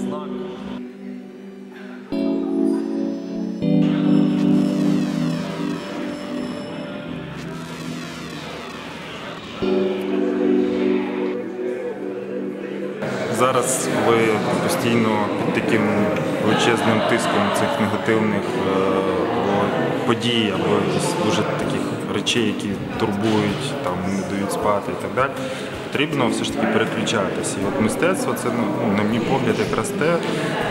знак. Зараз, ви постійно під таким величезним тиском цих негативних е, подій або дуже таких речей, які турбують, там не дають спати і так далі потрібно все ж таки переключатися. І от мистецтво це, ну, на мій погляд, якраз те,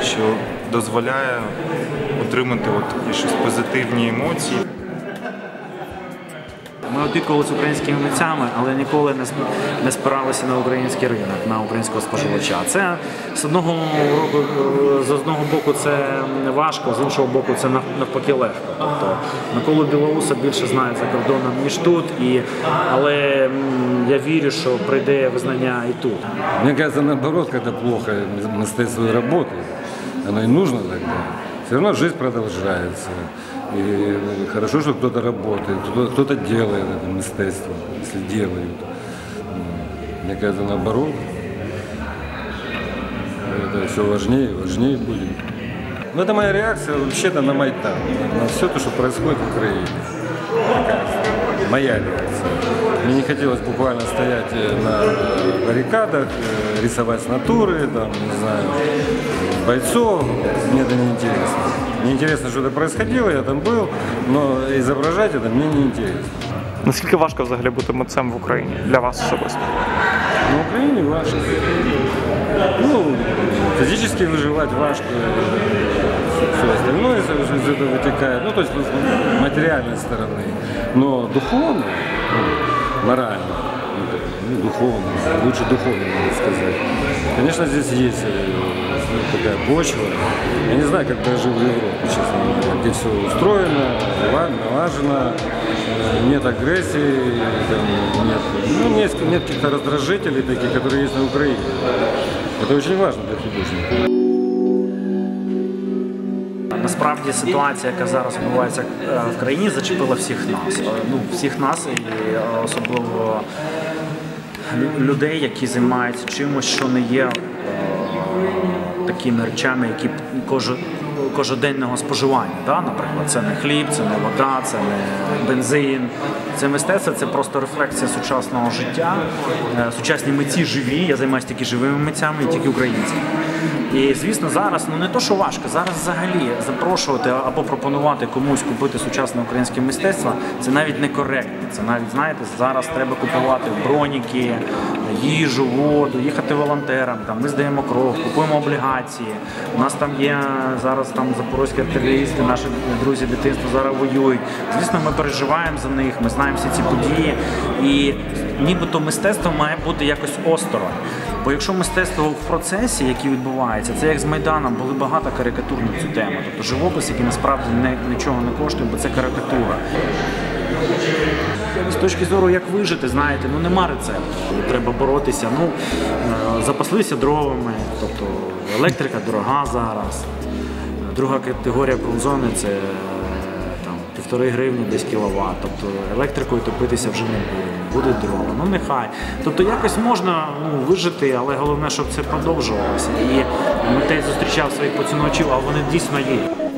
що дозволяє отримати от щось позитивні емоції. Ми опікувалися українськими митцями, але ніколи не спиралися на український ринок, на українського споживача. Це з одного року, з одного боку це важко, з іншого боку, це навпаки легко. Тобто Миколу Білоуса більше знають за кордоном ніж тут, і але я вірю, що прийде визнання і тут. Мне кажется, наоборот, когда плохо мастерство работает, оно и нужно тогда. Все равно жизнь продолжается. И хорошо, что кто-то работает, кто-то, делает это мастерство, если делают. М, Мне кажется, наоборот. Это все важнее важнее будет. Ну, это моя реакция вообще-то на Майдан, на все то, что происходит в Украине. Моя реакция. Мне не хотелось буквально стоять э, на э, баррикадах, э, рисовать с натуры, там, не знаю, бойцов. Мне это не интересно. Мне интересно, что это происходило, я там был, но изображать это мне не интересно. Наскільки важко взагалі бути митцем в Україні для вас особисто? На Украине важко. Ну, физически выживать важко. Все остальное из из этого вытекает. Ну, то есть с материальной стороны. Но духовно, ну, морально, ну, духовно, лучше духовно, надо сказать. Конечно, здесь есть э, ну, такая почва. Я не знаю, как даже в Европе, честно говоря, где все устроено, нала- налажено, э, нет агрессии, там, нет, ну, нет, нет каких-то раздражителей таких, которые есть на Украине. Это очень важно для художника. Насправді ситуація, яка зараз відбувається е, в країні, зачепила всіх нас. Е, Ну, всіх нас і е, особливо людей, які займаються чимось, що не є такими речами, які кожен кожоденного споживання. Да? Наприклад, це не хліб, це не вода, це не бензин. Це мистецтво, це просто рефлексія сучасного життя. Е, Сучасні митці живі. Я займаюся тільки живими митцями і тільки українськими. І звісно, зараз ну не то, що важко, зараз взагалі запрошувати або пропонувати комусь купити сучасне українське мистецтво, це навіть некоректно. Це навіть знаєте, зараз треба купувати броніки, їжу, воду, їхати волонтерам. Там ми здаємо кров, купуємо облігації. У нас там є зараз там запорозькі артилерісти, наші друзі дитинства зараз воюють. Звісно, ми переживаємо за них, ми знаємо всі ці події. І нібито мистецтво має бути якось осторонь. Бо якщо мистецтво в процесі, який відбувається, це як з Майданом, були багато карикатур на цю тему. Тобто живопис, який насправді не, нічого не коштує, бо це карикатура. З точки зору, як вижити, знаєте, ну нема рецепту. Треба боротися. Ну, е, запаслися дровами, тобто електрика дорога зараз. Друга категорія промзони це е, там, півтори гривні десь кіловат. Тобто електрикою топитися вже не будемо. Будуть дрова. Ну нехай. Тобто якось можна ну, вижити, але головне, щоб це продовжувалося. І митець зустрічав своїх поцінувачів, а вони дійсно є.